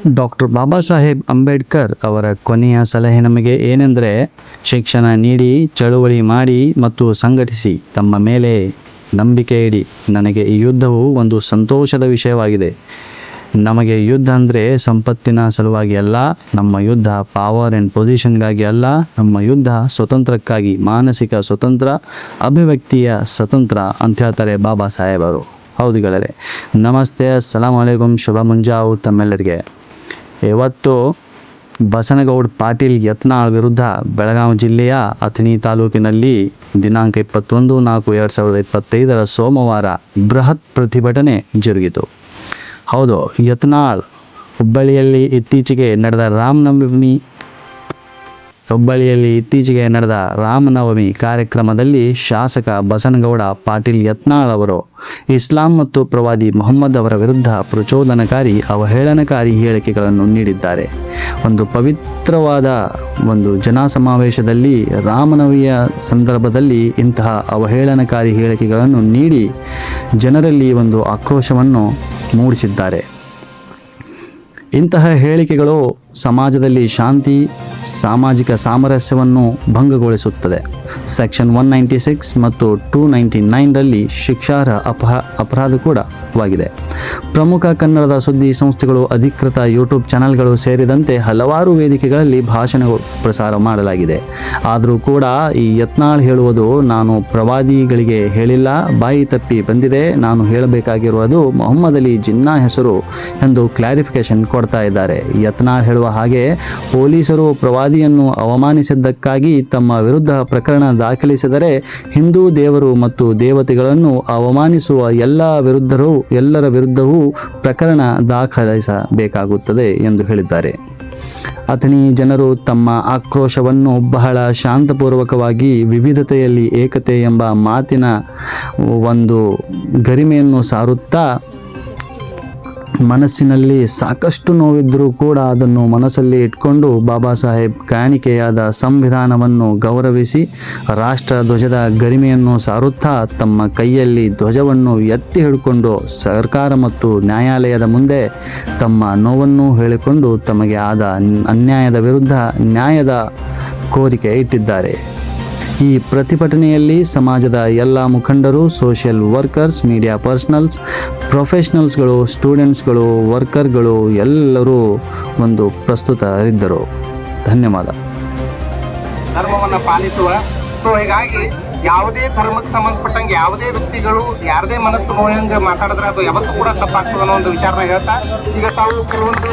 Doctor Baba Saheb Ambedkar ಅವರ ಕೊನೆಯ ಸಲಹೆ ನಮಗೆ ಏನೆಂದರೆ ಶಿಕ್ಷಣ ನೀಡಿ, ಚಳುವಳಿ ಮಾಡಿ ಮತ್ತು ಸಂಘಟಿಸಿ, ತಮ್ಮ ಮೇಲೆ ನಂಬಿಕೆ ಇಡಿ. ನನಗೆ ಈ ಯುದ್ಧವು ಒಂದು ಸಂತೋಷದ ವಿಷಯವಾಗಿದೆ. ನಮಗೆ ಯುದ್ಧ ಅಂದರೆ ಸಂಪತ್ತಿನ ಸಲುವಾಗಿ ಅಲ್ಲ, ನಮ್ಮ ಯುದ್ಧ ಪವರ್ ಆ್ಯಂಡ್ ಪೊಸಿಷನ್ಗಾಗಿ ಅಲ್ಲ, ನಮ್ಮ ಯುದ್ಧ ಸ್ವತಂತ್ರಕ್ಕಾಗಿ, ಮಾನಸಿಕ ಸ್ವತಂತ್ರ, ಅಭಿವ್ಯಕ್ತಿಯ ಸ್ವತಂತ್ರ ಅಂತ ಹೇಳ್ತಾರೆ ಬಾಬಾ ಸಾಹೇಬರು ಹೌದು ಗೆಳೆಯರೆ, ನಮಸ್ತೆ, ಅಸ್ಸಲಾಮ್ ಅಲೈಕುಮ್, ಶುಭ ಮುಂಜಾವು ತಮ್ಮೆಲ್ಲರಿಗೆ. ಇವತ್ತು ಬಸನಗೌಡ ಪಾಟೀಲ್ ಯತ್ನಾಳ್ ವಿರುದ್ಧ ಬೆಳಗಾವಿ ಜಿಲ್ಲೆಯ ಅಥಣಿ ತಾಲೂಕಿನಲ್ಲಿ ದಿನಾಂಕ ಇಪ್ಪತ್ತೊಂದು ನಾಲ್ಕು ಎರಡು ಸಾವಿರದ ಇಪ್ಪತ್ತೈದರ ಸೋಮವಾರ ಬೃಹತ್ ಪ್ರತಿಭಟನೆ ಜರುಗಿತು. ಹೌದು, ಯತ್ನಾಳ್ ಹುಬ್ಬಳ್ಳಿಯಲ್ಲಿ ಇತ್ತೀಚೆಗೆ ನಡೆದ ರಾಮನವಮಿ ಹುಬ್ಬಳ್ಳಿಯಲ್ಲಿ ಇತ್ತೀಚೆಗೆ ನಡೆದ ರಾಮನವಮಿ ಕಾರ್ಯಕ್ರಮದಲ್ಲಿ ಶಾಸಕ ಬಸನಗೌಡ, ಪಾಟೀಲ್ ಯತ್ನಾಳ್ ಅವರು, ಇಸ್ಲಾಂ ಮತ್ತು ಪ್ರವಾದಿ ಮೊಹಮ್ಮದ್ ಅವರ ವಿರುದ್ಧ ಪ್ರಚೋದನಕಾರಿ, ಅವಹೇಳನಕಾರಿ ಹೇಳಿಕೆಗಳನ್ನು ನೀಡಿದ್ದಾರೆ. ಒಂದು ಪವಿತ್ರವಾದ ಒಂದು ಜನಸಮಾವೇಶದಲ್ಲಿ ರಾಮನವಿಯ ಸಂದರ್ಭದಲ್ಲಿ ಇಂತಹ ಅವಹೇಳನಕಾರಿ ಹೇಳಿಕೆಗಳನ್ನು ನೀಡಿ ಜನರಲ್ಲಿ ಒಂದು ಆಕ್ರೋಶವನ್ನು ಮೂಡಿಸಿದ್ದಾರೆ. ಇಂತಹ ಹೇಳಿಕೆಗಳು ಸಮಾಜದಲ್ಲಿ ಶಾಂತಿ, ಸಾಮಾಜಿಕ ಸಾಮರಸ್ಯವನ್ನು ಭಂಗಗೊಳಿಸುತ್ತದೆ. ಸೆಕ್ಷನ್ ಒನ್ ನೈಂಟಿ ಸಿಕ್ಸ್ ಮತ್ತು ಟೂ ನೈಂಟಿ ನೈನ್ರಲ್ಲಿ ಶಿಕ್ಷಾರ್ಹ ಅಪಹ, ಅಪರಾಧ ಕೂಡ ವಾಗಿದೆ. ಪ್ರಮುಖ ಕನ್ನಡದ ಸುದ್ದಿ ಸಂಸ್ಥೆಗಳು, ಅಧಿಕೃತ ಯೂಟ್ಯೂಬ್ ಚಾನೆಲ್ಗಳು ಸೇರಿದಂತೆ ಹಲವಾರು ವೇದಿಕೆಗಳಲ್ಲಿ ಭಾಷಣ ಪ್ರಸಾರ ಮಾಡಲಾಗಿದೆ. ಆದರೂ ಕೂಡ ಈ ಯತ್ನಾಳ್ ಹೇಳುವುದು, ನಾನು ಪ್ರವಾದಿಗಳಿಗೆ ಹೇಳಿಲ್ಲ, ಬಾಯಿ ತಪ್ಪಿ ಬಂದಿದೆ, ನಾನು ಹೇಳಬೇಕಾಗಿರುವುದು ಮೊಹಮ್ಮದ್ ಅಲಿ ಜಿನ್ನಾ ಹೆಸರು ಎಂದು ಕ್ಲಾರಿಫಿಕೇಶನ್ ಕೊಡ್ತಾ ಇದ್ದಾರೆ. ಯತ್ನಾಳ್ ಹೇಳುವ ಹಾಗೆ, ಪೊಲೀಸರು ಪ್ರವಾದಿಯನ್ನು ಅವಮಾನಿಸಿದ್ದಕ್ಕಾಗಿ ತಮ್ಮ ವಿರುದ್ಧ ಪ್ರಕರಣ ದಾಖಲಿಸಿದರೆ ಹಿಂದೂ ದೇವರು ಮತ್ತು ದೇವತೆಗಳನ್ನು ಅವಮಾನಿಸುವ ಎಲ್ಲ ವಿರುದ್ಧರು ಎಲ್ಲರ ವಿರುದ್ಧವೂ ಪ್ರಕರಣ ದಾಖಲಿಸಬೇಕಾಗುತ್ತದೆ ಎಂದು ಹೇಳಿದ್ದಾರೆ. ಅಥಣಿ ಜನರು ತಮ್ಮ ಆಕ್ರೋಶವನ್ನು ಬಹಳ ಶಾಂತಪೂರ್ವಕವಾಗಿ ವಿವಿಧತೆಯಲ್ಲಿ ಏಕತೆ ಎಂಬ ಮಾತಿನ ಒಂದು ಗರಿಮೆಯನ್ನು ಸಾರುತ್ತಾ ಮನಸ್ಸಿನಲ್ಲಿ ಸಾಕಷ್ಟು ನೋವಿದ್ದರೂ ಕೂಡ ಅದನ್ನು ಮನಸ್ಸಲ್ಲಿ ಇಟ್ಕೊಂಡು ಬಾಬಾ ಸಾಹೇಬ್ ಕಾಣಿಕೆಯಾದ ಸಂವಿಧಾನವನ್ನು ಗೌರವಿಸಿ ರಾಷ್ಟ್ರ ಧ್ವಜದ ಗರಿಮೆಯನ್ನು ಸಾರುತ್ತಾ ತಮ್ಮ ಕೈಯಲ್ಲಿ ಧ್ವಜವನ್ನು ಎತ್ತಿ ಹಿಡ್ಕೊಂಡು ಸರ್ಕಾರ ಮತ್ತು ನ್ಯಾಯಾಲಯದ ಮುಂದೆ ತಮ್ಮ ನೋವನ್ನು ಹೇಳಿಕೊಂಡು ತಮಗೆ ಆದ ಅನ್ಯಾಯದ ವಿರುದ್ಧ ನ್ಯಾಯದ ಕೋರಿಕೆ ಇಟ್ಟಿದ್ದಾರೆ. ಈ ಪ್ರತಿಭಟನೆಯಲ್ಲಿ ಸಮಾಜದ ಎಲ್ಲ ಮುಖಂಡರು ಸೋಷಿಯಲ್ ವರ್ಕರ್ಸ್ ಮೀಡಿಯಾ ಪರ್ಸನಲ್ಸ್ ಪ್ರೊಫೆಷನಲ್ಸ್ಗಳು ಸ್ಟೂಡೆಂಟ್ಸ್ಗಳು ವರ್ಕರ್ಗಳು ಎಲ್ಲರೂ ಒಂದು ಪ್ರಸ್ತುತರಿದ್ದರು. ಧನ್ಯವಾದ. ಧರ್ಮವನ್ನು ಪಾಲಿಸುವ. ಸೊ ಹೀಗಾಗಿ ಯಾವುದೇ ಧರ್ಮಕ್ಕೆ ಸಂಬಂಧಪಟ್ಟಂಗೆ ಯಾವುದೇ ವ್ಯಕ್ತಿಗಳು ಯಾರದೇ ಮನಸ್ಸು ನೋಯಂಗೆ ಮಾತಾಡಿದ್ರೆ ಅದು ಯಾವತ್ತೂ ಕೂಡ ತಪ್ಪಾಗ್ತದೆ ಅನ್ನೋ ಒಂದು ವಿಚಾರನ ಹೇಳ್ತಾ, ಈಗ ತಾವು ಕೆಲವೊಂದು